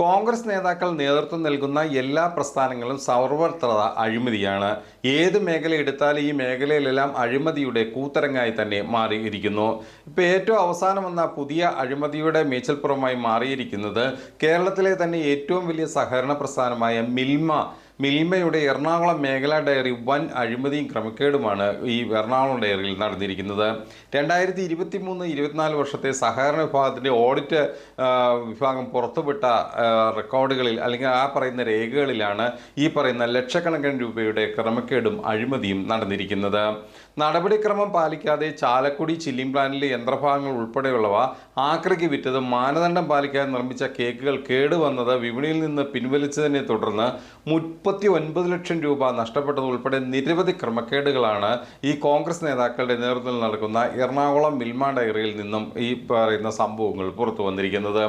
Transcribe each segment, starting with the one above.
കോൺഗ്രസ് നേതാക്കൾ നേതൃത്വം നൽകുന്ന എല്ലാ പ്രസ്ഥാനങ്ങളും സർവത്ര അഴിമതിയാണ്. ഏത് മേഖല എടുത്താലും ഈ മേഖലയിലെല്ലാം അഴിമതിയുടെ കൂത്തരങ്ങായി തന്നെ മാറിയിരിക്കുന്നു. ഇപ്പോൾ ഏറ്റവും അവസാനം വന്ന പുതിയ അഴിമതിയുടെ മേച്ചൽപ്പുറമായി മാറിയിരിക്കുന്നത് കേരളത്തിലെ തന്നെ ഏറ്റവും വലിയ സഹകരണ പ്രസ്ഥാനമായ മിൽമ മിൽമയുടെ എറണാകുളം മേഖലാ ഡയറി വൻ അഴിമതിയും ക്രമക്കേടുമാണ് ഈ എറണാകുളം ഡയറിയിൽ നടന്നിരിക്കുന്നത്. രണ്ടായിരത്തി ഇരുപത്തി മൂന്ന് ഇരുപത്തിനാല് വർഷത്തെ സഹകരണ വിഭാഗത്തിന്റെ ഓഡിറ്റ് വിഭാഗം പുറത്തുവിട്ട റെക്കോർഡുകളിൽ അല്ലെങ്കിൽ ആ പറയുന്ന രേഖകളിലാണ് ഈ പറയുന്ന ലക്ഷക്കണക്കിന് രൂപയുടെ ക്രമക്കേടും അഴിമതിയും നടന്നിരിക്കുന്നത്. നടപടിക്രമം പാലിക്കാതെ ചാലക്കുടി ചില്ലിംഗ് പ്ലാന്റിലെ യന്ത്രഭാഗങ്ങൾ ഉൾപ്പെടെയുള്ളവ ആക്രിക്ക് വിറ്റത് മാനദണ്ഡം പാലിക്കാതെ നിർമ്മിച്ച കേക്കുകൾ കേടുവന്നത് വിപണിയിൽ നിന്ന് പിൻവലിച്ചതിനെ തുടർന്ന് മുപ്പത്തി ഒൻപത് ലക്ഷം രൂപ നഷ്ടപ്പെട്ടത് ഉൾപ്പെടെ നിരവധി ക്രമക്കേടുകളാണ് ഈ കോൺഗ്രസ് നേതാക്കളുടെ നേതൃത്വത്തിൽ നടക്കുന്ന എറണാകുളം മിൽമ ഡയറിയിൽ നിന്നും ഈ പറയുന്ന സംഭവങ്ങൾ പുറത്തു വന്നിരിക്കുന്നത്.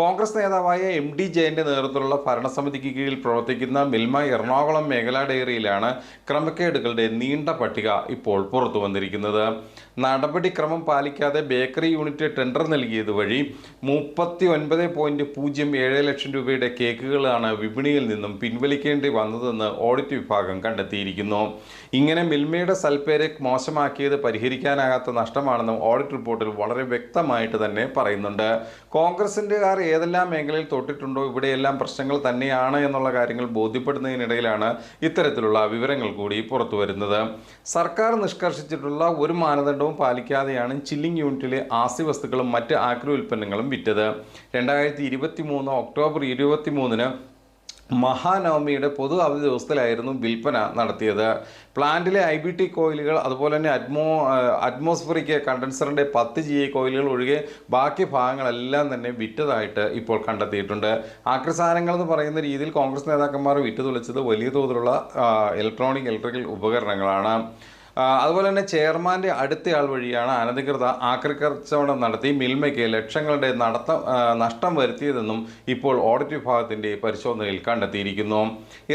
കോൺഗ്രസ് നേതാവായ എം ഡി ജയന്റെ നേതൃത്വത്തിലുള്ള ഭരണസമിതിക്ക് കീഴിൽ പ്രവർത്തിക്കുന്ന മിൽമ എറണാകുളം മേഖലാ ഡയറിയിലാണ് ക്രമക്കേടുകളുടെ നീണ്ട പട്ടിക ഇപ്പോൾ പുറത്തു വന്നിരിക്കുന്നത്. നടപടിക്രമം പാലിക്കാതെ ബേക്കറി യൂണിറ്റ് ടെൻഡർ നൽകിയത് വഴി മുപ്പത്തി ഒൻപത് പോയിന്റ് പൂജ്യം ഏഴ് ലക്ഷം രൂപയുടെ കേക്കുകളാണ് വിപണിയിൽ നിന്നും പിൻവലിക്കേണ്ടി വന്നതെന്ന് ഓഡിറ്റ് വിഭാഗം കണ്ടെത്തിയിരിക്കുന്നു. ഇങ്ങനെ മിൽമയുടെ സൽപ്പേരെ മോശമാക്കിയത് പരിഹരിക്കാനാകാത്ത നഷ്ടമാണെന്നും ഓഡിറ്റ് റിപ്പോർട്ടിൽ വളരെ വ്യക്തമായിട്ട് തന്നെ പറയുന്നുണ്ട്. കോൺഗ്രസിന്റെകാർ ഏതെല്ലാം മേഖലയിൽ തൊട്ടിട്ടുണ്ടോ ഇവിടെയെല്ലാം പ്രശ്നങ്ങൾ തന്നെയാണ് എന്നുള്ള കാര്യങ്ങൾ ബോധ്യപ്പെടുന്നതിനിടയിലാണ് ഇത്തരത്തിലുള്ള വിവരങ്ങൾ കൂടി പുറത്തു വരുന്നത്. സർക്കാർ നിഷ്കർഷിച്ചിട്ടുള്ള ഒരു മാനദണ്ഡവും പാലിക്കാതെയാണ് ചില്ലിംഗ് യൂണിറ്റിലെ ആസ്തി വസ്തുക്കളും മറ്റ് ആക്രി ഉൽപ്പന്നങ്ങളും വിറ്റത്. രണ്ടായിരത്തി ഇരുപത്തി മൂന്ന് ഒക്ടോബർ ഇരുപത്തി മൂന്നിന് മഹാനവമിയുടെ പൊതു അവധി ദിവസത്തിലായിരുന്നു വിൽപ്പന നടത്തിയത്. പ്ലാന്റിലെ ഐ ബി ടി കോയിലുകൾ അതുപോലെ തന്നെ അറ്റ്മോ അറ്റ്മോസ്ഫറിക് കണ്ടൻസറിന്റെ പത്ത് ജി ഐ കോയിലുകൾ ഒഴികെ ബാക്കി ഭാഗങ്ങളെല്ലാം തന്നെ വിറ്റതായിട്ട് ഇപ്പോൾ കണ്ടെത്തിയിട്ടുണ്ട്. ആക്രി സാധനങ്ങൾ എന്ന് പറയുന്ന രീതിയിൽ കോൺഗ്രസ് നേതാക്കന്മാർ വിറ്റുതുളച്ചത് വലിയ തോതിലുള്ള ഇലക്ട്രോണിക് ഇലക്ട്രിക്കൽ ഉപകരണങ്ങളാണ്. അതുപോലെ തന്നെ ചെയർമാന്റെ അടുത്തയാൾ വഴിയാണ് അനധികൃത ആക്രി കച്ചവടം നടത്തി മിൽമയ്ക്ക് ലക്ഷങ്ങളുടെ നടത്ത നഷ്ടം വരുത്തിയതെന്നും ഇപ്പോൾ ഓഡിറ്റ് വിഭാഗത്തിന്റെ പരിശോധനയിൽ കണ്ടെത്തിയിരിക്കുന്നു.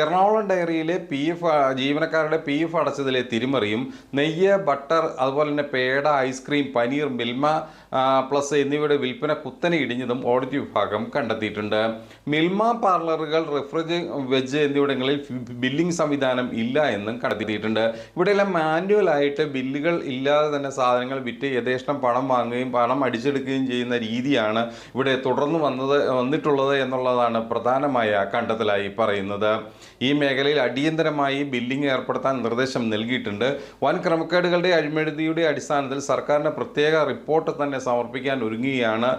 എറണാകുളം ഡയറിയിലെ പി എഫ് ജീവനക്കാരുടെ പി എഫ് അടച്ചതിലെ തിരിമറിയും നെയ്യ് ബട്ടർ അതുപോലെ തന്നെ peda ice cream paneer Milma plus എന്നിവയുടെ വിൽപ്പന കുത്തനെ ഇടിഞ്ഞതും ഓഡിറ്റ് വിഭാഗം കണ്ടെത്തിയിട്ടുണ്ട്. മിൽമ പാർലറുകൾ റിഫ്രിജ് വെജ് എന്നിവിടങ്ങളിൽ ബില്ലിംഗ് സംവിധാനം ഇല്ല എന്നും കണ്ടെത്തിയിട്ടുണ്ട്. ഇവിടെയെല്ലാം മാനുവൽ ആയിട്ട് ബില്ലുകൾ ഇല്ലാതെ തന്നെ സാധനങ്ങൾ വിറ്റ് യഥേഷ്ടം പണം വാങ്ങുകയും പണം അടിച്ചെടുക്കുകയും ചെയ്യുന്ന രീതിയാണ് ഇവിടെ തുടർന്ന് വന്നത് വന്നിട്ടുള്ളത് എന്നുള്ളതാണ് പ്രധാനമായ കണ്ടെത്തലായി പറയുന്നത്. ഈ മേഖലയിൽ അടിയന്തരമായി ബില്ലിംഗ് ഏർപ്പെടുത്താൻ നിർദ്ദേശം നൽകിയിട്ടുണ്ട്. വൻ ക്രമക്കേടുകളുടെ അഴിമതിയുടെ അടിസ്ഥാനത്തിൽ സർക്കാരിന് പ്രത്യേക റിപ്പോർട്ട് തന്നെ സമർപ്പിക്കാൻ ഒരുങ്ങുകയാണ്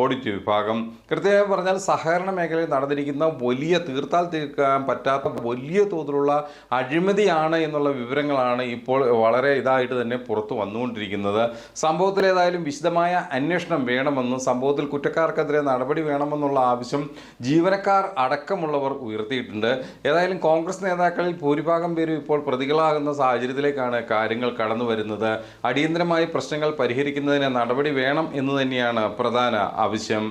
ഓഡിറ്റ് വിഭാഗം. കൃത്യമായി പറഞ്ഞാൽ സഹകരണ മേഖലയിൽ നടന്നിരിക്കുന്ന വലിയ തീർത്താൽ തീർക്കാൻ പറ്റാത്ത വലിയ തോതിലുള്ള അഴിമതിയാണ് എന്നുള്ള വിവരങ്ങളാണ് ഇപ്പോൾ വളരെ ഇതായിട്ട് തന്നെ പുറത്തു വന്നുകൊണ്ടിരിക്കുന്നത്. സംഭവത്തിൽ ഏതായാലും വിശദമായ അന്വേഷണം വേണമെന്നും സംഭവത്തിൽ കുറ്റക്കാർക്കെതിരെ നടപടി വേണമെന്നുള്ള ആവശ്യം ജീവനക്കാർ അടക്കമുള്ളവർ ഉയർത്തിയിട്ടുണ്ട്. ഏതായാലും കോൺഗ്രസ് നേതാക്കളിൽ ഭൂരിഭാഗം പേരും ഇപ്പോൾ പ്രതികളാകുന്ന സാഹചര്യത്തിലേക്കാണ് കാര്യങ്ങൾ കടന്നു വരുന്നത്. അടിയന്തരമായി പ്രശ്നങ്ങൾ പരിഹരിക്കുന്നതിന് നടപടി വേണം എന്ന് തന്നെയാണ് പ്രധാന ആവശ്യം.